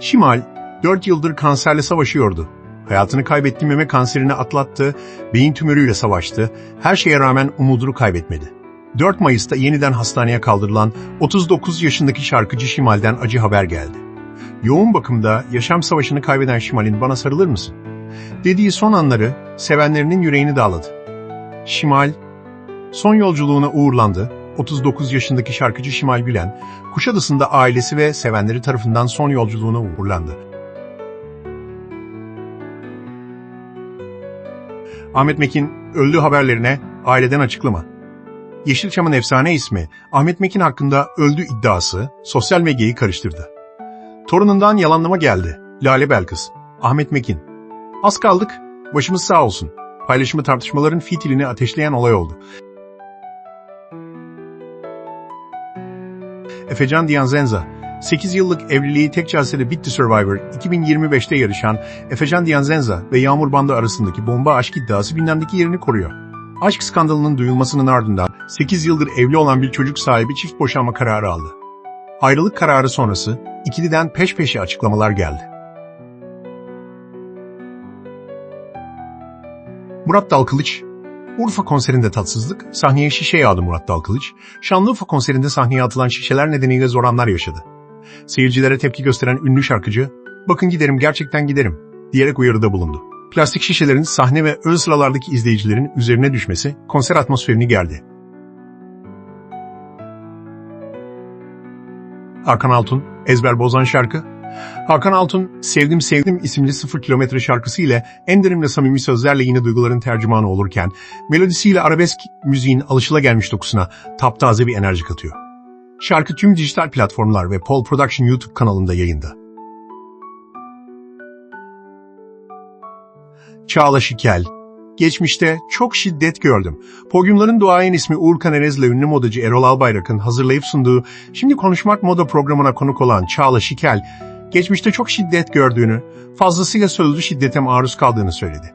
Şimal, 4 yıldır kanserle savaşıyordu. Hayatını kaybetti, meme kanserini atlattı, beyin tümörüyle savaştı, her şeye rağmen umudunu kaybetmedi. 4 Mayıs'ta yeniden hastaneye kaldırılan 39 yaşındaki şarkıcı Şimal'den acı haber geldi. Yoğun bakımda yaşam savaşını kaybeden Şimal'in bana sarılır mısın? Dediği son anları sevenlerinin yüreğini dağladı. Şimal, son yolculuğuna uğurlandı. 39 yaşındaki şarkıcı Şimal Gülen, Kuşadası'nda ailesi ve sevenleri tarafından son yolculuğuna uğurlandı. Ahmet Mekin öldü haberlerine aileden açıklama. Yeşilçam'ın efsane ismi Ahmet Mekin hakkında öldü iddiası sosyal medyayı karıştırdı. Torunundan yalanlama geldi. Lale Belkıs, Ahmet Mekin. Az kaldık, başımız sağ olsun. Paylaşımı tartışmaların fitilini ateşleyen olay oldu. Efecan Dianzenza, 8 yıllık evliliği tek celsede bitti Survivor 2025'te yarışan Efecan Dianzenza ve Yağmur Bandı arasındaki bomba aşk iddiası gündemdeki yerini koruyor. Aşk skandalının duyulmasının ardından 8 yıldır evli olan bir çocuk sahibi çift boşanma kararı aldı. Ayrılık kararı sonrası ikiliden peş peşe açıklamalar geldi. Murat Dalkılıç, Urfa konserinde tatsızlık, sahneye şişe yağdı Murat Dalkılıç. Şanlıurfa konserinde sahneye atılan şişeler nedeniyle zor anlar yaşadı. Seyircilere tepki gösteren ünlü şarkıcı, bakın giderim gerçekten giderim diyerek uyarıda bulundu. Plastik şişelerin sahne ve ön sıralardaki izleyicilerin üzerine düşmesi konser atmosferini gerdi. Hakan Altun, ezber bozan şarkı. Hakan Altun, Sevdim Sevdim isimli 0 kilometre şarkısı ile en derin ve samimi sözlerle yine duyguların tercümanı olurken, melodisiyle arabesk müziğin alışılagelmiş dokusuna taptaze bir enerji katıyor. Şarkı tüm dijital platformlar ve Pol Production YouTube kanalında yayında. Çağla Şikel Geçmişte çok şiddet gördüm. Podyumların duayen ismi Uğur Kanerez'le ünlü modacı Erol Albayrak'ın hazırlayıp sunduğu Şimdi Konuşmak Moda programına konuk olan Çağla Şikel, geçmişte çok şiddet gördüğünü, fazlasıyla sözlü şiddete maruz kaldığını söyledi.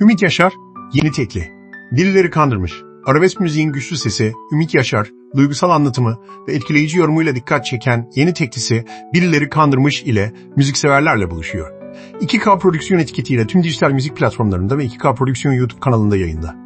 Ümit Yaşar, yeni tekli. Dilileri kandırmış. Arabesk müziğin güçlü sesi, Ümit Yaşar, duygusal anlatımı ve etkileyici yorumuyla dikkat çeken yeni teklisi Birileri Kandırmış ile müzikseverlerle buluşuyor. 2K Prodüksiyon etiketiyle tüm dijital müzik platformlarında ve 2K Prodüksiyon YouTube kanalında yayında.